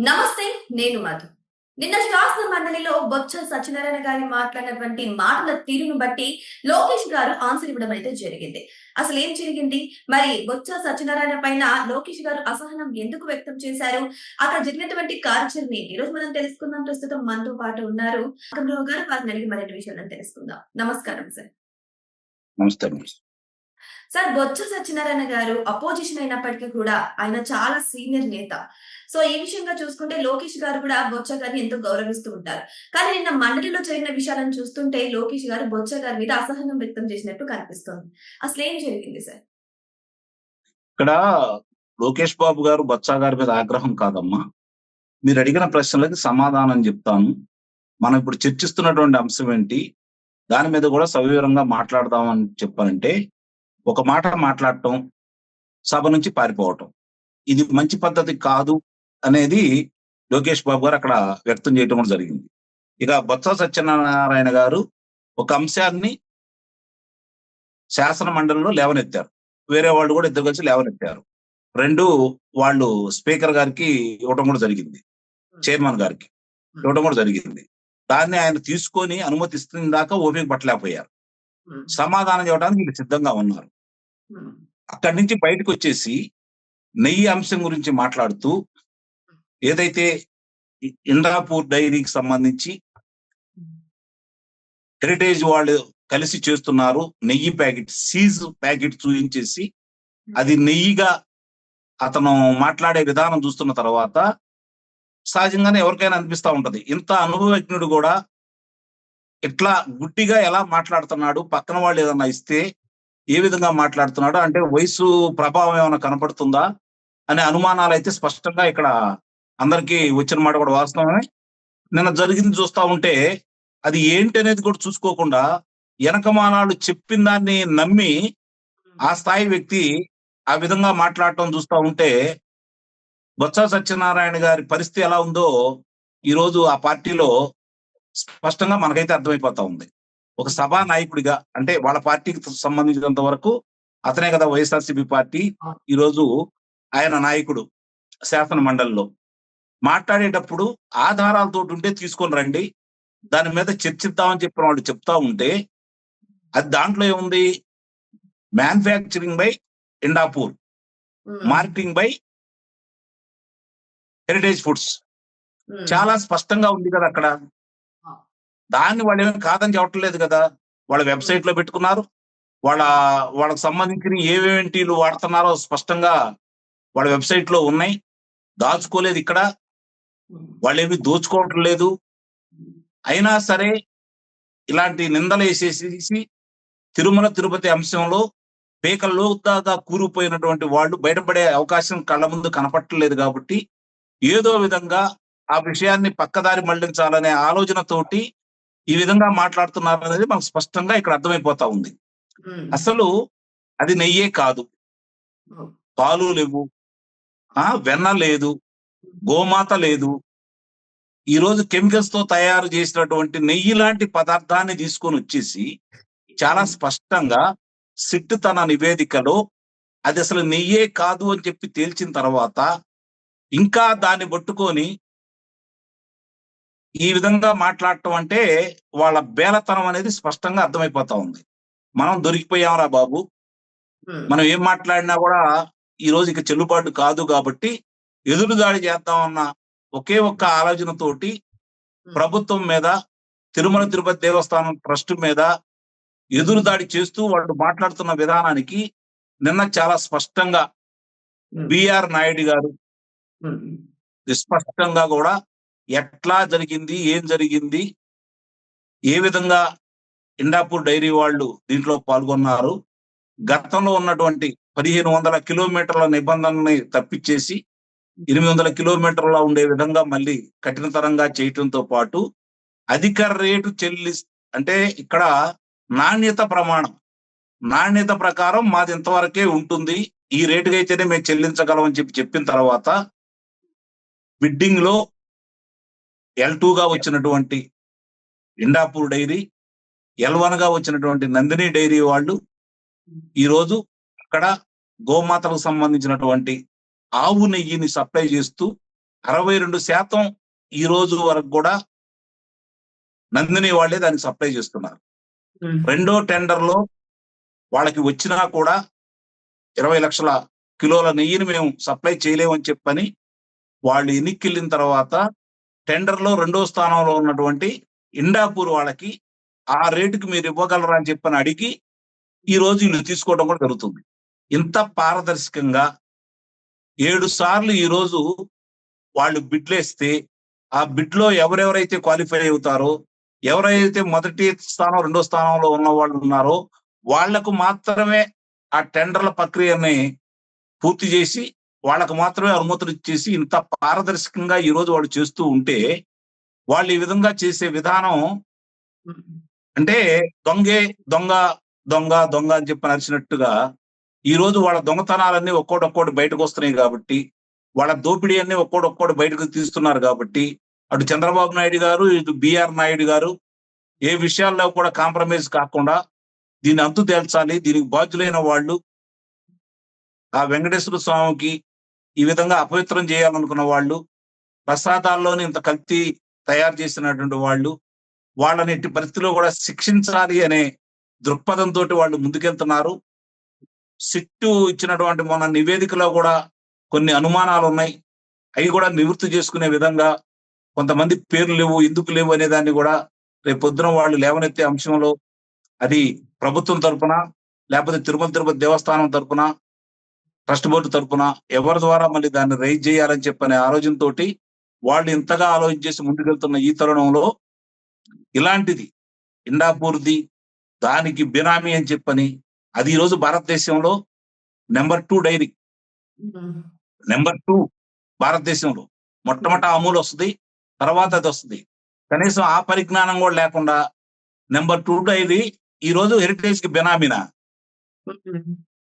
నమస్తే నేను మధు. నిన్న శాసన మండలిలో బొత్స సత్యనారాయణ గారి మాట్లాడినటువంటి మాటల తీరును బట్టి లోకేష్ గారు ఆన్సర్ ఇవ్వడం అయితే జరిగింది. అసలు ఏం జరిగింది? మరి బొత్స సత్యనారాయణ పైన లోకేష్ గారు అసహనం ఎందుకు వ్యక్తం చేశారు? అక్కడ జరిగినటువంటి కార్యాచరణ ఈ రోజు మనం తెలుసుకుందాం. ప్రస్తుతం మనతో పాటు ఉన్నారు. గారు వారిని అడిగి మరిన్ని విషయాలను తెలుసుకుందాం. నమస్కారం సార్. నమస్తే. సార్ బొత్స సత్యనారాయణ గారు అపోజిషన్ అయినప్పటికీ కూడా ఆయన చాలా సీనియర్ నేత. సో ఈ విషయంగా చూసుకుంటే లోకేష్ గారు కూడా బొత్స గారిని ఎంతో గౌరవిస్తూ ఉంటారు. కానీ నిన్న మండలిలో జరిగిన విషయాలను చూస్తుంటే లోకేష్ గారు బొత్స గారి మీద అసహనం వ్యక్తం చేసినట్టు కనిపిస్తోంది. అసలు ఏం జరిగింది సార్? ఇక్కడ లోకేష్ బాబు గారు బొత్స గారి మీద ఆగ్రహం కాదమ్మా. మీరు అడిగిన ప్రశ్నలకి సమాధానం చెప్తాను. మనం ఇప్పుడు చర్చిస్తున్నటువంటి అంశం ఏంటి? దాని మీద కూడా సవివరంగా మాట్లాడదామని చెప్పానంటే ఒక మాట మాట్లాడటం సభ నుంచి పారిపోవటం. ఇది మంచి పద్ధతి కాదు అనేది లోకేష్ బాబు గారు అక్కడ వ్యక్తం చేయడం కూడా జరిగింది. ఇక బొత్స సత్యనారాయణ గారు ఒక అంశాన్ని శాసన మండలిలో లేవనెత్తారు. వేరే వాళ్ళు కూడా ఇద్దరు కలిసి లేవనెత్తారు. రెండు వాళ్ళు స్పీకర్ గారికి ఇవ్వడం కూడా జరిగింది. చైర్మన్ గారికి ఇవ్వడం కూడా జరిగింది. దాన్ని ఆయన తీసుకొని అనుమతిస్తున్న దాకా ఓపిక పట్టలేకపోయారు. సమాధానం చెప్పడానికి వీళ్ళు సిద్ధంగా ఉన్నారు. అక్కడి నుంచి బయటకు వచ్చేసి నెయ్యి అంశం గురించి మాట్లాడుతూ ఏదైతే ఇంద్రాపూర్ డైరీకి సంబంధించి హెరిటేజ్ వాళ్ళు కలిసి చేస్తున్నారు నెయ్యి ప్యాకెట్ సీజ్ ప్యాకెట్ చూపించేసి అది నెయ్యిగా అతను మాట్లాడే విధానం చూస్తున్న తర్వాత సహజంగానే ఎవరికైనా అనిపిస్తా ఉంటది. ఇంత అనుభవజ్ఞుడు కూడా ఇట్లా గుడ్డిగా ఎలా మాట్లాడుతున్నాడు పక్కన వాళ్ళు ఏదన్నా ఇస్తే ఏ విధంగా మాట్లాడుతున్నాడు అంటే వయసు ప్రభావం ఏమైనా కనపడుతుందా అనే అనుమానాలు అయితే స్పష్టంగా ఇక్కడ అందరికీ వచ్చిన మాట కూడా వాస్తవమే. నిన్న జరిగింది చూస్తా ఉంటే అది ఏంటి అనేది కూడా చూసుకోకుండా వెనకమానాలు చెప్పిన దాన్ని నమ్మి ఆ స్థాయి వ్యక్తి ఆ విధంగా మాట్లాడటం చూస్తా ఉంటే బొత్స సత్యనారాయణ గారి పరిస్థితి ఎలా ఉందో ఈ రోజు ఆ పార్టీలో స్పష్టంగా మనకైతే అర్థమైపోతా ఉంది. ఒక సభా నాయకుడిగా అంటే వాళ్ళ పార్టీకి సంబంధించినంత వరకు అతనే కదా వైఎస్ఆర్సీపీ పార్టీ. ఈ రోజు ఆయన నాయకుడు శాసన మండలిలో. మాట్లాడేటప్పుడు ఆధారాలతో ఉంటే తీసుకొని రండి దాని మీద చర్చిద్దామని చెప్పిన వాళ్ళు చెప్తా ఉంటే అది దాంట్లో ఏముంది? Manufacturing by Indapur marketing by Heritage Foods. చాలా స్పష్టంగా ఉంది కదా అక్కడ. దాన్ని వాళ్ళు ఏమీ కాదని చెప్పట్లేదు కదా. వాళ్ళ వెబ్సైట్లో పెట్టుకున్నారు. వాళ్ళ వాళ్ళకి సంబంధించిన ఏవేంటిలు వాడుతున్నారో స్పష్టంగా వాళ్ళ వెబ్సైట్లో ఉన్నాయి. దాచుకోలేదు ఇక్కడ. వాళ్ళు ఏమి దోచుకోవటం లేదు. అయినా సరే ఇలాంటి నిందలు వేసేసి తిరుమల తిరుపతి అంశంలో పేకల్లో దాకా కూరుకుపోయినటువంటి వాళ్ళు బయటపడే అవకాశం కళ్ళ ముందు కనపట్టలేదు కాబట్టి ఏదో విధంగా ఆ విషయాన్ని పక్కదారి మళ్ళించాలనే ఆలోచనతోటి ఈ విధంగా మాట్లాడుతున్నారు అనేది మనకు స్పష్టంగా ఇక్కడ అర్థమైపోతా ఉంది. అసలు అది నెయ్యే కాదు. పాలు లేవు. ఆ వెన్న లేదు. గోమాత లేదు. ఈ రోజు కెమికల్స్తో తయారు చేసినటువంటి నెయ్యి లాంటి పదార్థాన్ని తీసుకొని వచ్చేసి చాలా స్పష్టంగా సిట్ తన నివేదికలో అది అసలు నెయ్యే కాదు అని చెప్పి తేల్చిన తర్వాత ఇంకా దాన్ని పట్టుకొని ఈ విధంగా మాట్లాడటం అంటే వాళ్ళ బేలతనం అనేది స్పష్టంగా అర్థమైపోతా ఉంది. మనం దొరికిపోయామరా బాబు? మనం ఏం మాట్లాడినా కూడా ఈ రోజు ఇక చెల్లుబాటు కాదు కాబట్టి ఎదురుదాడి చేద్దామన్న ఒకే ఒక్క ఆలోచనతోటి ప్రభుత్వం మీద తిరుమల తిరుపతి దేవస్థానం ట్రస్ట్ మీద ఎదురుదాడి చేస్తూ వాళ్ళు మాట్లాడుతున్న విధానానికి నిన్న చాలా స్పష్టంగా బిఆర్ నాయుడు గారు స్పష్టంగా కూడా ఎట్లా జరిగింది ఏం జరిగింది ఏ విధంగా ఇండాపూర్ డైరీ వాళ్ళు దీంట్లో పాల్గొన్నారు గతంలో ఉన్నటువంటి పదిహేను వందల కిలోమీటర్ల నిబంధనని తప్పించేసి ఎనిమిది వందల కిలోమీటర్ల ఉండే విధంగా మళ్ళీ కఠినతరంగా చేయటంతో పాటు అధిక రేటు చెల్లి అంటే ఇక్కడ నాణ్యత ప్రమాణం నాణ్యత ప్రకారం మాది ఇంతవరకే ఉంటుంది ఈ రేటుకైతేనే మేము చెల్లించగలం అని చెప్పి చెప్పిన తర్వాత బిడ్డింగ్లో ఎల్గా వచ్చినటువంటి ఇండాపూర్ డైరీ ఎల్గా వచ్చినటువంటి నందిని డైరీ వాళ్ళు ఈ రోజు అక్కడ గోమాతలకు సంబంధించినటువంటి ఆవు నెయ్యిని సప్లై చేస్తూ అరవై రెండు శాతం ఈ రోజు వరకు కూడా నందిని వాళ్ళే దానికి సప్లై చేస్తున్నారు. రెండో టెండర్లో వాళ్ళకి వచ్చినా కూడా ఇరవై లక్షల కిలోల నెయ్యిని మేము సప్లై చేయలేమని చెప్పని వాళ్ళు ఎన్నికెళ్ళిన తర్వాత టెండర్లో రెండో స్థానంలో ఉన్నటువంటి ఇండాపూర్ వాళ్ళకి ఆ రేటుకి మీరు ఇవ్వగలరా అని చెప్పని అడిగి ఈ రోజు వీళ్ళు తీసుకోవడం కూడా జరుగుతుంది. ఇంత పారదర్శకంగా ఏడు సార్లు ఈరోజు వాళ్ళు బిడ్లేస్తే ఆ బిడ్లో ఎవరెవరైతే క్వాలిఫై అవుతారో ఎవరైతే మొదటి స్థానం రెండో స్థానంలో ఉన్న వాళ్ళు ఉన్నారో వాళ్ళకు మాత్రమే ఆ టెండర్ల ప్రక్రియని పూర్తి చేసి వాళ్ళకు మాత్రమే అనుమతులు ఇచ్చేసి ఇంత పారదర్శకంగా ఈ రోజు వాళ్ళు చేస్తూ ఉంటే వాళ్ళు ఈ విధంగా చేసే విధానం అంటే దొంగే దొంగ దొంగ దొంగ అని చెప్పి నరిచినట్టుగా ఈ రోజు వాళ్ళ దొంగతనాలన్నీ ఒక్కోటొక్కోటి బయటకు వస్తున్నాయి కాబట్టి వాళ్ళ దోపిడీ అన్ని ఒక్కోటొక్కోటి బయటకు తీస్తున్నారు కాబట్టి అటు చంద్రబాబు నాయుడు గారు ఇటు బిఆర్ నాయుడు గారు ఏ విషయాల్లో కూడా కాంప్రమైజ్ కాకుండా దీన్ని అంతు తేల్చాలి దీనికి బాధ్యులైన వాళ్ళు ఆ వెంకటేశ్వర స్వామికి ఈ విధంగా అపవిత్రం చేయాలనుకున్న వాళ్ళు ప్రసాదాల్లోని ఇంత కల్తీ తయారు చేసినటువంటి వాళ్ళు వాళ్ళని ఎట్టి పరిస్థితిలో కూడా శిక్షించాలి అనే దృక్పథంతో వాళ్ళు ముందుకెళ్తున్నారు. సిట్టు ఇచ్చినటువంటి మన నివేదికలో కూడా కొన్ని అనుమానాలు ఉన్నాయి అవి కూడా నివృత్తి చేసుకునే విధంగా కొంతమంది పేర్లు లేవు ఎందుకు లేవు అనే దాన్ని కూడా రేపు పొద్దున వాళ్ళు లేవనెత్తే అంశంలో అది ప్రభుత్వం తరపున లేకపోతే తిరుమల తిరుపతి దేవస్థానం తరపున ట్రస్ట్ బోర్డు తరపున ఎవరి ద్వారా మళ్ళీ దాన్ని రైజ్ చేయాలని చెప్పనే ఆలోచనతో వాళ్ళు ఇంతగా ఆలోచన చేసి ముందుకెళ్తున్న ఈ తరుణంలో ఇలాంటిది ఇండాపూర్ది దానికి బినామీ అని చెప్పని అది ఈ రోజు భారతదేశంలో number two dairy. Number two భారతదేశంలో. మొట్టమొదట అమూల్ వస్తుంది తర్వాత అది వస్తుంది. కనీసం ఆ పరిజ్ఞానం కూడా లేకుండా నెంబర్ టూ డైరీ ఈ రోజు హెరిటేజ్కి బెనామీనా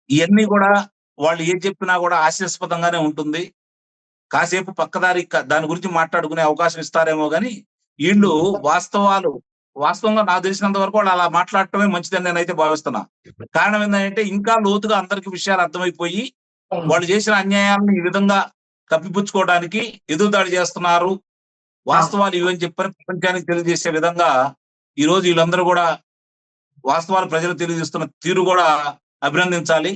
ఇవన్నీ కూడా వాళ్ళు ఏం చెప్పినా కూడా హాస్యాస్పదంగానే ఉంటుంది. కాసేపు పక్కదారి దాని గురించి మాట్లాడుకునే అవకాశం ఇస్తారేమో కానీ వీళ్ళు వాస్తవాలు వాస్తవంగా నాకు తెలిసినంత వరకు వాళ్ళు అలా మాట్లాడటమే మంచిదని నేనైతే భావిస్తున్నా. కారణం ఏంటంటే ఇంకా లోతుగా అందరికి విషయాలు అర్థమైపోయి వాళ్ళు చేసిన అన్యాయాలను ఈ విధంగా కప్పిపుచ్చుకోవడానికి ఎదురుదాడి చేస్తున్నారు. వాస్తవాలు ఇవని చెప్పని ప్రపంచానికి తెలియజేసే విధంగా ఈ రోజు వీళ్ళందరూ కూడా వాస్తవాలు ప్రజలు తెలియజేస్తున్న తీరు కూడా అభినందించాలి.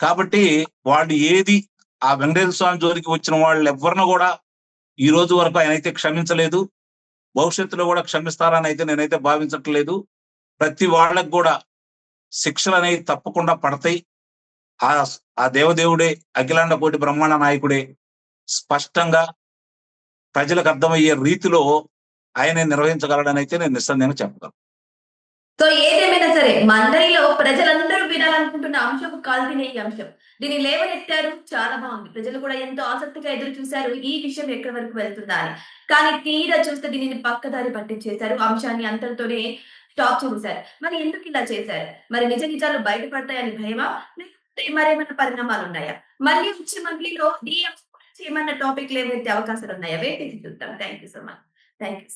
కాబట్టి వాళ్ళు ఏది ఆ వెంకటేశ్వర స్వామి జోలికి వచ్చిన వాళ్ళు ఎవరిని కూడా ఈ రోజు వరకు ఆయన అయితే క్షమించలేదు. భవిష్యత్తులో కూడా క్షమిస్తారని అయితే నేనైతే భావించట్లేదు. ప్రతి వాళ్ళకు కూడా శిక్షలు అనేవి తప్పకుండా పడతాయి. ఆ ఆ దేవదేవుడే అఖిలాండ కోటి బ్రహ్మాండ నాయకుడే స్పష్టంగా ప్రజలకు అర్థమయ్యే రీతిలో ఆయన నిర్వహించగలడని అయితే నేను నిస్సందేహంగా చెప్పగలను. సో ఏదేమైనా సరే మండలిలో ప్రజలందరూ వినాలనుకుంటున్న అంశం కాల్తీనే ఈ అంశం. దీన్ని లేవనెత్తారు చాలా బాగుంది. ప్రజలు కూడా ఎంతో ఆసక్తిగా ఎదురు చూశారు ఈ విషయం ఎక్కడి వరకు వెళ్తుందా అని కానీ తీరా చూస్తే దీనిని పక్కదారి పట్టించేశారు. అంశాన్ని అంతటితోనే స్టాప్ చేశారు మరి ఎందుకు ఇలా చేశారు? మరి నిజ నిజాలు బయటపడతాయని భయమా? లేకపోతే మరేమైనా పరిణామాలు ఉన్నాయా మళ్ళీ వచ్చే మంత్లీలో ఈ అంశం ఏమన్నా టాపిక్ లేవైతే అవకాశాలు ఉన్నాయా వేటి చూద్దాం thank you so much thank you